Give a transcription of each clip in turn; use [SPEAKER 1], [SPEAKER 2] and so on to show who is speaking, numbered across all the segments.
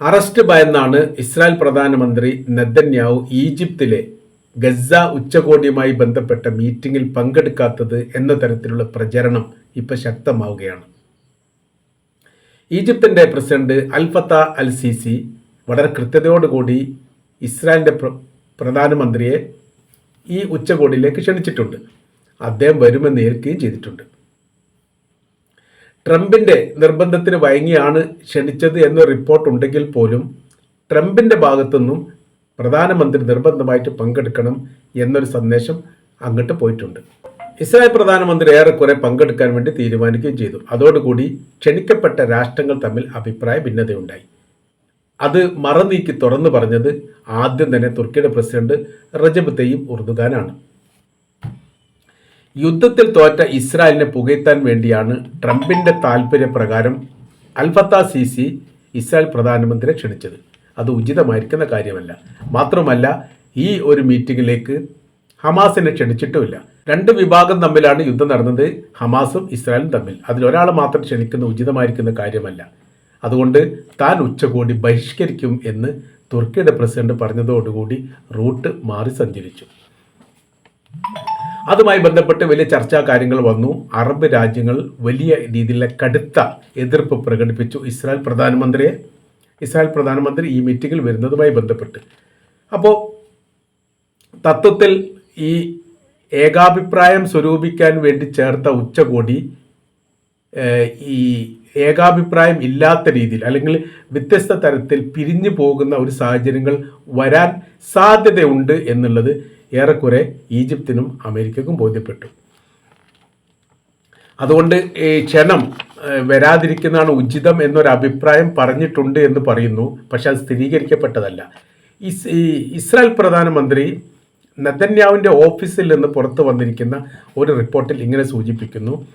[SPEAKER 1] Arrest ഭയന്നാണ് Israel പ്രധാനമന്ത്രി നദന്യാവു ഈജിപ്തിലെ Gaza ഉച്ചകോടിയുമായി ബന്ധപ്പെട്ട മീറ്റിംഗിൽ പങ്കെടുക്കാത്തത് എന്ന തരത്തിലുള്ള പ്രചരണം ഇപ്പോൾ ശക്തമാവുകയാണ്. ഈജിപ്തിന്റെ പ്രസിഡന്റ് അൽഫത്ത അൽ സിസി വളരെ കൃത്യതയോടുകൂടി ഇസ്രായേലിന്റെ പ്ര പ്രധാനമന്ത്രിയെ ഈ ഉച്ചകോടിയിലേക്ക് ക്ഷണിച്ചിട്ടുണ്ട്. അദ്ദേഹം വരുമെന്ന് ഏൽക്കുകയും ചെയ്തിട്ടുണ്ട്. ട്രംപിന്റെ നിർബന്ധത്തിന് വഴങ്ങിയാണ് ക്ഷണിച്ചത് എന്ന റിപ്പോർട്ട് ഉണ്ടെങ്കിൽ പോലും ട്രംപിന്റെ ഭാഗത്തുനിന്നും പ്രധാനമന്ത്രി നിർബന്ധമായിട്ട് പങ്കെടുക്കണം എന്നൊരു സന്ദേശം അങ്ങോട്ട് പോയിട്ടുണ്ട്. ഇസ്രായേൽ പ്രധാനമന്ത്രി ഏറെക്കുറെ പങ്കെടുക്കാൻ വേണ്ടി തീരുമാനിക്കുകയും ചെയ്തു. അതോടുകൂടി ക്ഷണിക്കപ്പെട്ട രാഷ്ട്രങ്ങൾ തമ്മിൽ അഭിപ്രായ ഭിന്നതയുണ്ടായി. അത് മറനീക്കി തുറന്നു പറഞ്ഞത് ആദ്യം തന്നെ തുർക്കിയുടെ പ്രസിഡന്റ് റജബ് തെയ്യം ഉർദുഖാനാണ് യുദ്ധത്തിൽ തോറ്റ ഇസ്രായേലിനെ പുകഴ്ത്താൻ വേണ്ടിയാണ് ട്രംപിന്റെ താൽപര്യപ്രകാരം അൽഫത്ത സിസി ഇസ്രായേൽ പ്രധാനമന്ത്രിയെ ക്ഷണിച്ചത്. അത് ഉചിതമായിരിക്കുന്ന കാര്യമല്ല. മാത്രമല്ല ഈ ഒരു മീറ്റിംഗിലേക്ക് ഹമാസിനെ ക്ഷണിച്ചിട്ടുമില്ല. രണ്ട് വിഭാഗം തമ്മിലാണ് യുദ്ധം നടന്നത്. ഹമാസും ഇസ്രായേലും തമ്മിൽ. അതിലൊരാൾ മാത്രം ക്ഷണിക്കുന്ന ഉചിതമായിരിക്കുന്ന കാര്യമല്ല. അതുകൊണ്ട് താൻ ഉച്ചകോടി ബഹിഷ്കരിക്കും എന്ന് തുർക്കിയുടെ പ്രസിഡന്റ് പറഞ്ഞതോടുകൂടി റൂട്ട് മാറി സഞ്ചരിച്ചു. അതുമായി ബന്ധപ്പെട്ട് വലിയ ചർച്ചാ കാര്യങ്ങൾ വന്നു. അറബ് രാജ്യങ്ങൾ വലിയ രീതിയിലുള്ള കടുത്ത എതിർപ്പ് പ്രകടിപ്പിച്ചു. ഇസ്രായേൽ പ്രധാനമന്ത്രിയെ ഇസ്രായേൽ പ്രധാനമന്ത്രി ഈ മീറ്റിങ്ങിൽ വരുന്നതുമായി ബന്ധപ്പെട്ട്. അപ്പോൾ തത്വത്തിൽ ഈ ഏകാഭിപ്രായം സ്വരൂപിക്കാൻ വേണ്ടി ചേർത്ത ഉച്ചകോടി ഈ ഏകാഭിപ്രായം ഇല്ലാത്ത രീതിയിൽ അല്ലെങ്കിൽ വ്യത്യസ്ത തരത്തിൽ പിരിഞ്ഞു പോകുന്ന ഒരു സാഹചര്യങ്ങൾ വരാൻ സാധ്യതയുണ്ട് എന്നുള്ളത് ഏറെക്കുറെ ഈജിപ്തിനും അമേരിക്കക്കും ബോധ്യപ്പെട്ടു. അതുകൊണ്ട് ഈ ക്ഷണം വരാതിരിക്കുന്നതാണ് ഉചിതം എന്നൊരു അഭിപ്രായം പറഞ്ഞിട്ടുണ്ട് എന്ന് പറയുന്നു പക്ഷെ അത് സ്ഥിരീകരിക്കപ്പെട്ടതല്ല. ഇസ്രായേൽ പ്രധാനമന്ത്രി നദന്യാവിന്റെ ഓഫീസിൽ നിന്ന് പുറത്തു വന്നിരിക്കുന്ന ഒരു റിപ്പോർട്ടിൽ ഇങ്ങനെ സൂചിപ്പിക്കുന്നു.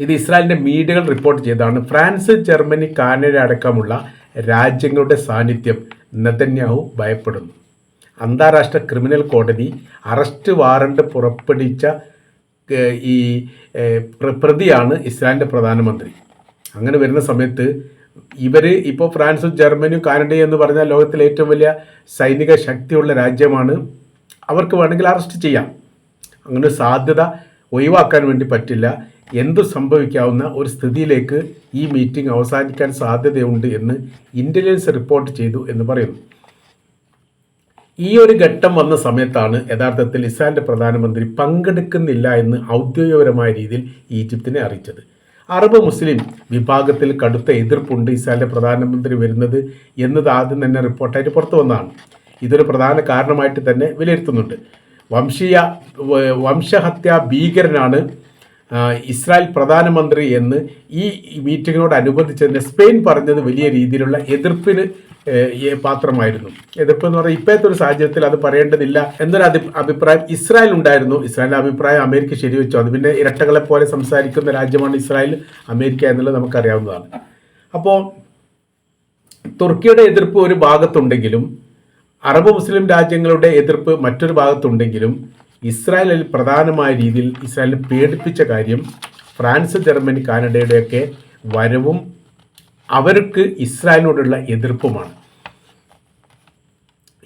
[SPEAKER 1] ഇത് ഇസ്രായേലിന്റെ മീഡിയകൾ റിപ്പോർട്ട് ചെയ്തതാണ്. ഫ്രാൻസ് ജർമ്മനി കാനഡ അടക്കമുള്ള രാജ്യങ്ങളുടെ സാന്നിധ്യം നെതന്യാഹു ഭയപ്പെടുന്നു. അന്താരാഷ്ട്ര ക്രിമിനൽ കോടതി അറസ്റ്റ് വാറണ്ട് പുറപ്പെടുവിച്ച ഈ പ്രതിയാണ് ഇസ്രായേലിന്റെ പ്രധാനമന്ത്രി. അങ്ങനെ വരുന്ന സമയത്ത് ഇവർ ഇപ്പോൾ ഫ്രാൻസും ജർമ്മനിയും കാനഡയും എന്ന് പറഞ്ഞാൽ ലോകത്തിലെ ഏറ്റവും വലിയ സൈനിക ശക്തിയുള്ള രാജ്യമാണ്. അവർക്ക് വേണമെങ്കിൽ അറസ്റ്റ് ചെയ്യാം. അങ്ങനെ സാധ്യത ഒഴിവാക്കാൻ വേണ്ടി പറ്റില്ല. എന്തു സംഭവിക്കാവുന്ന ഒരു സ്ഥിതിയിലേക്ക് ഈ മീറ്റിംഗ് അവസാനിക്കാൻ സാധ്യതയുണ്ട് എന്ന് ഇന്റലിജൻസ് റിപ്പോർട്ട് ചെയ്തു എന്ന് പറയുന്നു. ഈ ഒരു ഘട്ടം വന്ന സമയത്താണ് യഥാർത്ഥത്തിൽ ഇസ്രായേലിന്റെ പ്രധാനമന്ത്രി പങ്കെടുക്കുന്നില്ല എന്ന് ഔദ്യോഗികപരമായ രീതിയിൽ ഈജിപ്തിനെ അറിയിച്ചത്. അറബ് മുസ്ലിം വിഭാഗത്തിൽ കടുത്ത എതിർപ്പുണ്ട് ഇസ്രായേലിന്റെ പ്രധാനമന്ത്രി വരുന്നത് എന്നത് ആദ്യം തന്നെ റിപ്പോർട്ടായിട്ട് പുറത്തു വന്നതാണ്. ഇതൊരു പ്രധാന കാരണമായിട്ട് തന്നെ വിലയിരുത്തുന്നുണ്ട്. വംശീയ വംശഹത്യാ ഭീകരനാണ് ഇസ്രായേൽ പ്രധാനമന്ത്രി എന്ന് ഈ മീറ്റിങ്ങിനോടനുബന്ധിച്ച് തന്നെ സ്പെയിൻ പറഞ്ഞത് വലിയ രീതിയിലുള്ള എതിർപ്പിന് പാത്രമായിരുന്നു. എതിർപ്പ് എന്ന് പറഞ്ഞാൽ ഇപ്പോഴത്തെ ഒരു സാഹചര്യത്തിൽ അത് പറയേണ്ടതില്ല എന്നൊരു അഭിപ്രായം ഇസ്രായേൽ ഉണ്ടായിരുന്നു. ഇസ്രായേലിന്റെ അഭിപ്രായം അമേരിക്ക ശരിവെച്ചു. അത് പിന്നെ ഇരട്ടകളെ പോലെ സംസാരിക്കുന്ന രാജ്യമാണ് ഇസ്രായേൽ അമേരിക്ക എന്നുള്ളത് നമുക്കറിയാവുന്നതാണ്. അപ്പോൾ തുർക്കിയുടെ എതിർപ്പ് ഒരു ഭാഗത്തുണ്ടെങ്കിലും അറബ് മുസ്ലിം രാജ്യങ്ങളുടെ എതിർപ്പ് മറ്റൊരു ഭാഗത്തുണ്ടെങ്കിലും ഇസ്രായേലിൽ പ്രധാനമായ രീതിയിൽ ഇസ്രായേലിനെ പേടിപ്പിച്ച കാര്യം ഫ്രാൻസ് ജർമ്മനി കാനഡയുടെയൊക്കെ വരവും അവർക്ക് ഇസ്രായേലിനോടുള്ള എതിർപ്പുമാണ്.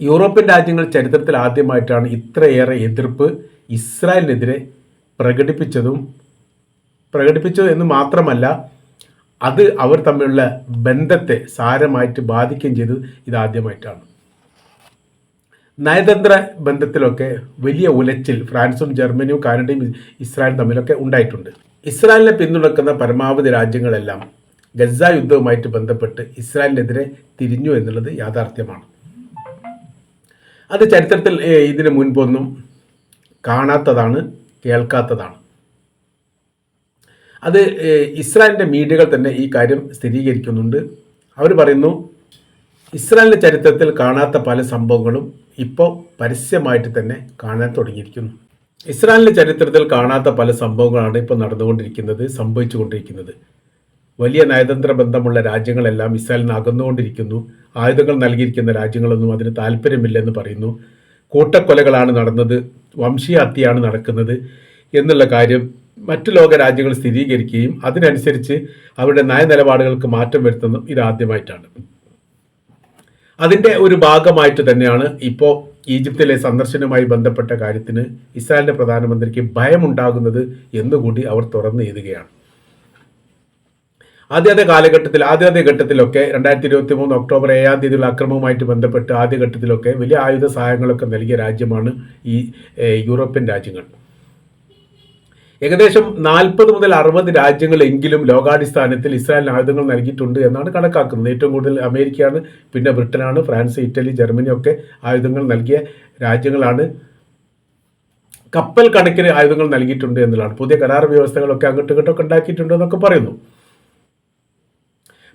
[SPEAKER 1] യൂറോപ്യൻ രാജ്യങ്ങൾ ചരിത്രത്തിൽ ആദ്യമായിട്ടാണ് ഇത്രയേറെ എതിർപ്പ് ഇസ്രായേലിനെതിരെ പ്രകടിപ്പിച്ചതും പ്രകടിപ്പിച്ചത് എന്ന് മാത്രമല്ല അത് അവർ തമ്മിലുള്ള ബന്ധത്തെ സാരമായിട്ട് ബാധിക്കുകയും ചെയ്തത് ഇതാദ്യമായിട്ടാണ് നയതന്ത്ര ബന്ധത്തിലൊക്കെ വലിയ ഉലച്ചിൽ ഫ്രാൻസും ജർമ്മനിയും കാനഡയും ഇസ്രായേലും തമ്മിലൊക്കെ ഉണ്ടായിട്ടുണ്ട്. ഇസ്രായേലിനെ പിന്തുണക്കുന്ന പരമാവധി രാജ്യങ്ങളെല്ലാം ഗസ യുദ്ധവുമായിട്ട് ബന്ധപ്പെട്ട് ഇസ്രായേലിനെതിരെ തിരിഞ്ഞു എന്നുള്ളത് യാഥാർത്ഥ്യമാണ്. അത് ചരിത്രത്തിൽ ഇതിനു മുൻപൊന്നും കാണാത്തതാണ് കേൾക്കാത്തതാണ്. അത് ഇസ്രായേലിന്റെ മീഡിയകൾ തന്നെ ഈ കാര്യം സ്ഥിരീകരിക്കുന്നുണ്ട്. അവർ പറയുന്നു ഇസ്രായേലിന്റെ ചരിത്രത്തിൽ കാണാത്ത പല സംഭവങ്ങളും ഇപ്പോൾ പരസ്യമായിട്ട് തന്നെ കാണാൻ തുടങ്ങിയിരിക്കുന്നു. ഇസ്രായേലിന്റെ ചരിത്രത്തിൽ കാണാത്ത പല സംഭവങ്ങളാണ് ഇപ്പോൾ നടന്നുകൊണ്ടിരിക്കുന്നത് സംഭവിച്ചുകൊണ്ടിരിക്കുന്നത്. വലിയ നയതന്ത്ര ബന്ധമുള്ള രാജ്യങ്ങളെല്ലാം ഇസ്രായേലിന് അകന്നുകൊണ്ടിരിക്കുന്നു ആയുധങ്ങൾ നൽകിയിരിക്കുന്ന രാജ്യങ്ങളൊന്നും അതിന് താല്പര്യമില്ലെന്ന് പറയുന്നു. കൂട്ടക്കൊലകളാണ് നടന്നത്. വംശീയ ഹത്യയാണ് നടക്കുന്നത് എന്നുള്ള കാര്യം മറ്റു ലോക രാജ്യങ്ങൾ സ്ഥിരീകരിക്കുകയും അതിനനുസരിച്ച് അവരുടെ നയനിലപാടുകൾക്ക് മാറ്റം വരുത്തുന്നതും ഇതാദ്യമായിട്ടാണ് അതിന്റെ ഒരു ഭാഗമായിട്ട് തന്നെയാണ് ഇപ്പോൾ ഈജിപ്തിലെ സന്ദർശനവുമായി ബന്ധപ്പെട്ട കാര്യത്തിന് ഇസ്രായേലിന്റെ പ്രധാനമന്ത്രിക്ക് ഭയമുണ്ടാകുന്നത് എന്നുകൂടി അവർ തുറന്നു എഴുതുകയാണ്. ആദ്യാദ്യ കാലഘട്ടത്തിൽ ആദ്യത്തെ ഘട്ടത്തിലൊക്കെ രണ്ടായിരത്തി ഇരുപത്തി മൂന്ന് ഒക്ടോബർ ഏഴാം തീയതിയുള്ള അക്രമവുമായിട്ട് ബന്ധപ്പെട്ട് ആദ്യഘട്ടത്തിലൊക്കെ വലിയ ആയുധ സഹായങ്ങളൊക്കെ നൽകിയ രാജ്യമാണ് ഈ യൂറോപ്യൻ രാജ്യങ്ങൾ. ഏകദേശം നാൽപ്പത് മുതൽ അറുപത് രാജ്യങ്ങളെങ്കിലും ലോകാടിസ്ഥാനത്തിൽ ഇസ്രായേലിന് ആയുധങ്ങൾ നൽകിയിട്ടുണ്ട് എന്നാണ് കണക്കാക്കുന്നത്. ഏറ്റവും കൂടുതൽ അമേരിക്കയാണ് പിന്നെ ബ്രിട്ടനാണ് ഫ്രാൻസ് ഇറ്റലി ജർമ്മനി ഒക്കെ ആയുധങ്ങൾ നൽകിയ രാജ്യങ്ങളാണ്. കപ്പൽ കണക്കിന് ആയുധങ്ങൾ നൽകിയിട്ടുണ്ട് എന്നുള്ളതാണ്. പുതിയ കരാർ വ്യവസ്ഥകളൊക്കെ അങ്ങോട്ടും ഇങ്ങോട്ടൊക്കെ ഉണ്ടാക്കിയിട്ടുണ്ട് എന്നൊക്കെ പറയുന്നു.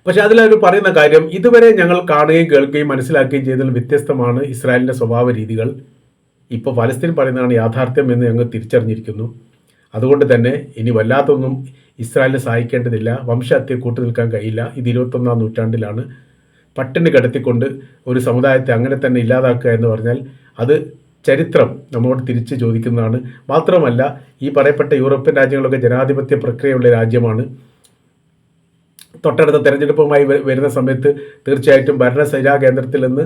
[SPEAKER 1] പക്ഷെ അതിലവർ പറയുന്ന കാര്യം ഇതുവരെ ഞങ്ങൾ കാണുകയും കേൾക്കുകയും മനസ്സിലാക്കുകയും ചെയ്തതിൽ വ്യത്യസ്തമാണ് ഇസ്രായേലിന്റെ സ്വഭാവ രീതികൾ. ഇപ്പോൾ ഫലസ്തീൻ പറയുന്നതാണ് യാഥാർത്ഥ്യം എന്ന് ഞങ്ങൾ തിരിച്ചറിഞ്ഞിരിക്കുന്നു. അതുകൊണ്ട് തന്നെ ഇനി വല്ലാത്തൊന്നും ഇസ്രായേലിനെ സഹായിക്കേണ്ടതില്ല. വംശഹത്യ കൂട്ടു നിൽക്കാൻ കഴിയില്ല. ഇത് ഇരുപത്തൊന്നാം നൂറ്റാണ്ടിലാണ്. പട്ടിണി കടത്തിക്കൊണ്ട് ഒരു സമുദായത്തെ അങ്ങനെ തന്നെ ഇല്ലാതാക്കുക എന്ന് പറഞ്ഞാൽ അത് ചരിത്രം നമ്മോട് തിരിച്ച് ചോദിക്കുന്നതാണ്. മാത്രമല്ല ഈ പറയപ്പെട്ട യൂറോപ്യൻ രാജ്യങ്ങളൊക്കെ ജനാധിപത്യ പ്രക്രിയയുള്ള രാജ്യമാണ്. തൊട്ടടുത്ത തെരഞ്ഞെടുപ്പുമായി വരുന്ന സമയത്ത് തീർച്ചയായിട്ടും ഭരണസേനാ കേന്ദ്രത്തിൽ നിന്ന്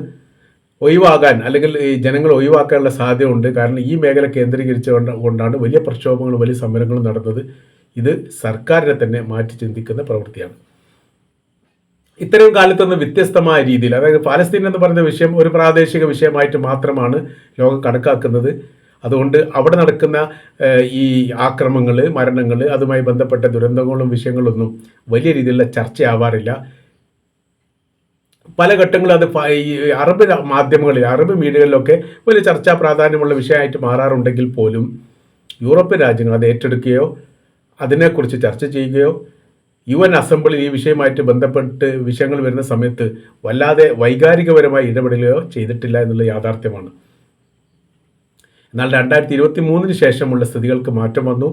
[SPEAKER 1] ഒഴിവാകാൻ അല്ലെങ്കിൽ ഈ ജനങ്ങൾ ഒഴിവാക്കാനുള്ള സാധ്യതയുണ്ട്. കാരണം ഈ മേഖല കേന്ദ്രീകരിച്ച കൊണ്ടാണ് വലിയ പ്രക്ഷോഭങ്ങളും വലിയ സമരങ്ങളും നടന്നത്. ഇത് സർക്കാരിനെ തന്നെ മാറ്റി ചിന്തിക്കുന്ന പ്രവൃത്തിയാണ്. ഇത്തരം കാലത്തൊന്ന് വ്യത്യസ്തമായ രീതിയിൽ അതായത് പാലസ്തീൻ എന്ന് പറയുന്ന വിഷയം ഒരു പ്രാദേശിക വിഷയമായിട്ട് മാത്രമാണ് ലോകം കണക്കാക്കുന്നത്. അതുകൊണ്ട് അവിടെ നടക്കുന്ന ഈ ആക്രമങ്ങൾ മരണങ്ങൾ അതുമായി ബന്ധപ്പെട്ട ദുരന്തങ്ങളും വിഷയങ്ങളൊന്നും വലിയ രീതിയിലുള്ള ചർച്ചയാവാറില്ല. പല ഘട്ടങ്ങളും അത് ഈ അറബ് മാധ്യമങ്ങളിൽ അറബ് മീഡിയകളിലൊക്കെ വലിയ ചർച്ചാ പ്രാധാന്യമുള്ള വിഷയമായിട്ട് മാറാറുണ്ടെങ്കിൽ പോലും യൂറോപ്യൻ രാജ്യങ്ങൾ അത് ഏറ്റെടുക്കുകയോ അതിനെക്കുറിച്ച് ചർച്ച ചെയ്യുകയോ യു എൻ അസംബ്ലിയിൽ ഈ വിഷയമായിട്ട് ബന്ധപ്പെട്ട് വിഷയങ്ങൾ വരുന്ന സമയത്ത് വല്ലാതെ വൈകാരികപരമായി ഇടപെടുകയോ ചെയ്തിട്ടില്ല എന്നുള്ള യാഥാർത്ഥ്യമാണ്. എന്നാൽ രണ്ടായിരത്തി ഇരുപത്തി മൂന്നിന് ശേഷമുള്ള സ്ഥിതികൾക്ക് മാറ്റം വന്നു.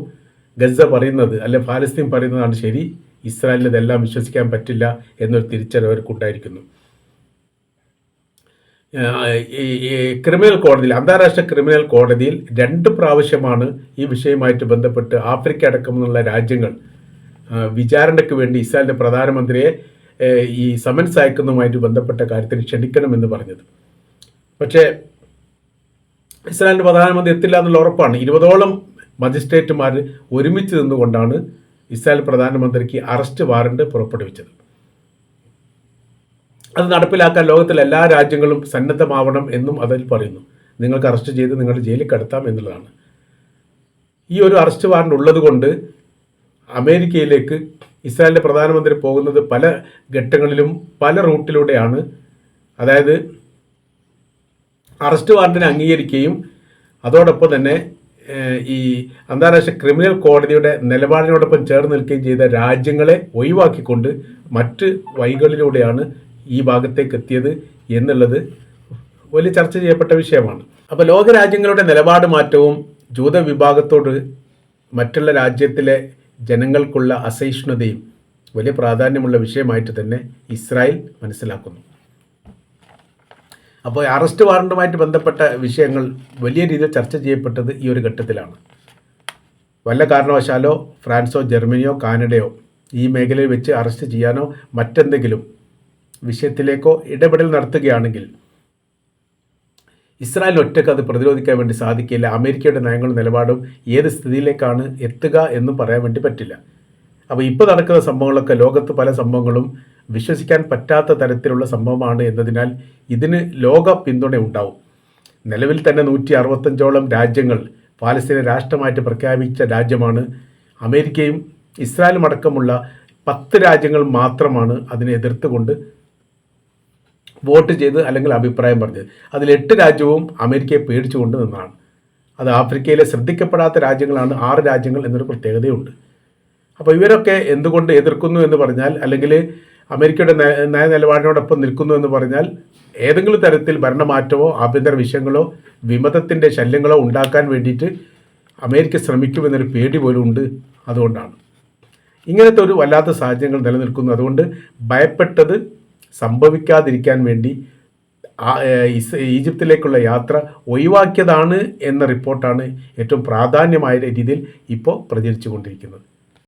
[SPEAKER 1] ഗസ പറയുന്നത് അല്ലെ ഫാലസ്തീൻ പറയുന്നതാണ് ശരി ഇസ്രായേലിന് ഇതെല്ലാം വിശ്വസിക്കാൻ പറ്റില്ല എന്നൊരു തിരിച്ചറിവ് അവർക്കുണ്ടായിരിക്കുന്നു ക്രിമിനൽ കോടതിയിൽ അന്താരാഷ്ട്ര ക്രിമിനൽ കോടതിയിൽ രണ്ട് പ്രാവശ്യമാണ് ഈ വിഷയമായിട്ട് ബന്ധപ്പെട്ട് ആഫ്രിക്ക അടക്കമുള്ള രാജ്യങ്ങൾ വിചാരണയ്ക്ക് വേണ്ടി ഇസ്രായേലിന്റെ പ്രധാനമന്ത്രിയെ ഈ സമൻസ് അയക്കുന്നതുമായിട്ട് ബന്ധപ്പെട്ട കാര്യത്തിന് ക്ഷണിക്കണമെന്ന് പറഞ്ഞത്. പക്ഷേ ഇസ്രായേലിന്റെ പ്രധാനമന്ത്രി എത്തില്ല എന്നുള്ള ഉറപ്പാണ്. ഇരുപതോളം മജിസ്ട്രേറ്റുമാർ ഒരുമിച്ച് നിന്നുകൊണ്ടാണ് ഇസ്രായേൽ പ്രധാനമന്ത്രിക്ക് അറസ്റ്റ് വാറണ്ട് പുറപ്പെടുവിച്ചത്. അത് നടപ്പിലാക്കാൻ ലോകത്തിലെ എല്ലാ രാജ്യങ്ങളും സന്നദ്ധമാവണം എന്നും അതിൽ പറയുന്നു. നിങ്ങൾക്ക് അറസ്റ്റ് ചെയ്ത് നിങ്ങൾ ജയിലിൽ കടത്താം എന്നുള്ളതാണ്. ഈ ഒരു അറസ്റ്റ് വാറണ്ട് ഉള്ളതുകൊണ്ട് അമേരിക്കയിലേക്ക് ഇസ്രായേലിന്റെ പ്രധാനമന്ത്രി പോകുന്നത് പല ഘട്ടങ്ങളിലും പല റൂട്ടിലൂടെയാണ്. അതായത് അറസ്റ്റ് വാറണ്ടിനെ അംഗീകരിക്കുകയും അതോടൊപ്പം തന്നെ ഈ അന്താരാഷ്ട്ര ക്രിമിനൽ കോടതിയുടെ നിലപാടിനോടൊപ്പം ചേർന്ന് നിൽക്കുകയും ചെയ്ത രാജ്യങ്ങളെ ഒഴിവാക്കിക്കൊണ്ട് മറ്റ് വഴികളിലൂടെയാണ് ഈ ഭാഗത്തേക്ക് എത്തിയത് എന്നുള്ളത് വലിയ ചർച്ച ചെയ്യപ്പെട്ട വിഷയമാണ്. അപ്പോൾ ലോകരാജ്യങ്ങളുടെ നിലപാട് മാറ്റവും ജൂത വിഭാഗത്തോട് മറ്റുള്ള രാജ്യത്തിലെ ജനങ്ങൾക്കുള്ള അസഹിഷ്ണുതയും വലിയ പ്രാധാന്യമുള്ള വിഷയമായിട്ട് തന്നെ ഇസ്രായേൽ മനസ്സിലാക്കുന്നു. അപ്പോൾ അറസ്റ്റ് വാറണ്ടുമായിട്ട് ബന്ധപ്പെട്ട വിഷയങ്ങൾ വലിയ രീതിയിൽ ചർച്ച ചെയ്യപ്പെട്ടത് ഈ ഒരു ഘട്ടത്തിലാണ്. വല്ല കാരണവശാലോ ഫ്രാൻസോ ജർമ്മനിയോ കാനഡയോ ഈ മേഖലയിൽ വെച്ച് അറസ്റ്റ് ചെയ്യാനോ മറ്റെന്തെങ്കിലും വിഷയത്തിലേക്കോ ഇടപെടൽ നടത്തുകയാണെങ്കിൽ ഇസ്രായേൽ ഒറ്റയ്ക്ക് അത് പ്രതിരോധിക്കാൻ വേണ്ടി സാധിക്കില്ല. അമേരിക്കയുടെ നയങ്ങളും നിലപാടും ഏത് സ്ഥിതിയിലേക്കാണ് എത്തുക എന്നും പറയാൻ വേണ്ടി പറ്റില്ല. അപ്പോൾ ഇപ്പോൾ നടക്കുന്ന സംഭവങ്ങളൊക്കെ ലോകത്ത് പല സംഭവങ്ങളും വിശ്വസിക്കാൻ പറ്റാത്ത തരത്തിലുള്ള സംഭവമാണ് എന്നതിനാൽ ഇതിന് ലോക പിന്തുണ ഉണ്ടാവും. നിലവിൽ തന്നെ നൂറ്റി അറുപത്തഞ്ചോളം രാജ്യങ്ങൾ പാലസ്തീനെ രാഷ്ട്രമായിട്ട് പ്രഖ്യാപിച്ച രാജ്യമാണ്. അമേരിക്കയും ഇസ്രായേലും അടക്കമുള്ള പത്ത് രാജ്യങ്ങൾ മാത്രമാണ് അതിനെ എതിർത്തുകൊണ്ട് വോട്ട് ചെയ്ത് അല്ലെങ്കിൽ അഭിപ്രായം പറഞ്ഞത്. അതിൽ എട്ട് രാജ്യവും അമേരിക്കയെ പേടിച്ചുകൊണ്ട് നിന്നതാണ് അത് ആഫ്രിക്കയിലെ ശ്രദ്ധിക്കപ്പെടാത്ത രാജ്യങ്ങളാണ് ആറ് രാജ്യങ്ങൾ എന്നൊരു പ്രത്യേകതയുണ്ട്. അപ്പോൾ ഇവരൊക്കെ എന്തുകൊണ്ട് എതിർക്കുന്നു എന്ന് പറഞ്ഞാൽ അല്ലെങ്കിൽ അമേരിക്കയുടെ നയ നിലപാടിനോടൊപ്പം നിൽക്കുന്നു എന്ന് പറഞ്ഞാൽ ഏതെങ്കിലും തരത്തിൽ ഭരണമാറ്റമോ ആഭ്യന്തര വിഷയങ്ങളോ വിമതത്തിന്റെ ശല്യങ്ങളോ ഉണ്ടാക്കാൻ വേണ്ടിയിട്ട് അമേരിക്ക ശ്രമിക്കുമെന്നൊരു പേടി പോലും ഉണ്ട് അതുകൊണ്ടാണ്. ഇങ്ങനത്തെ ഒരു വല്ലാത്ത സാഹചര്യങ്ങൾ നിലനിൽക്കുന്നു. അതുകൊണ്ട് ഭയപ്പെട്ടത് സംഭവിക്കാതിരിക്കാൻ വേണ്ടി ഈജിപ്തിലേക്കുള്ള യാത്ര ഒഴിവാക്കിയതാണ് എന്ന റിപ്പോർട്ടാണ് ഏറ്റവും പ്രാധാന്യമായ രീതിയിൽ ഇപ്പോൾ പ്രചരിച്ചു കൊണ്ടിരിക്കുന്നത്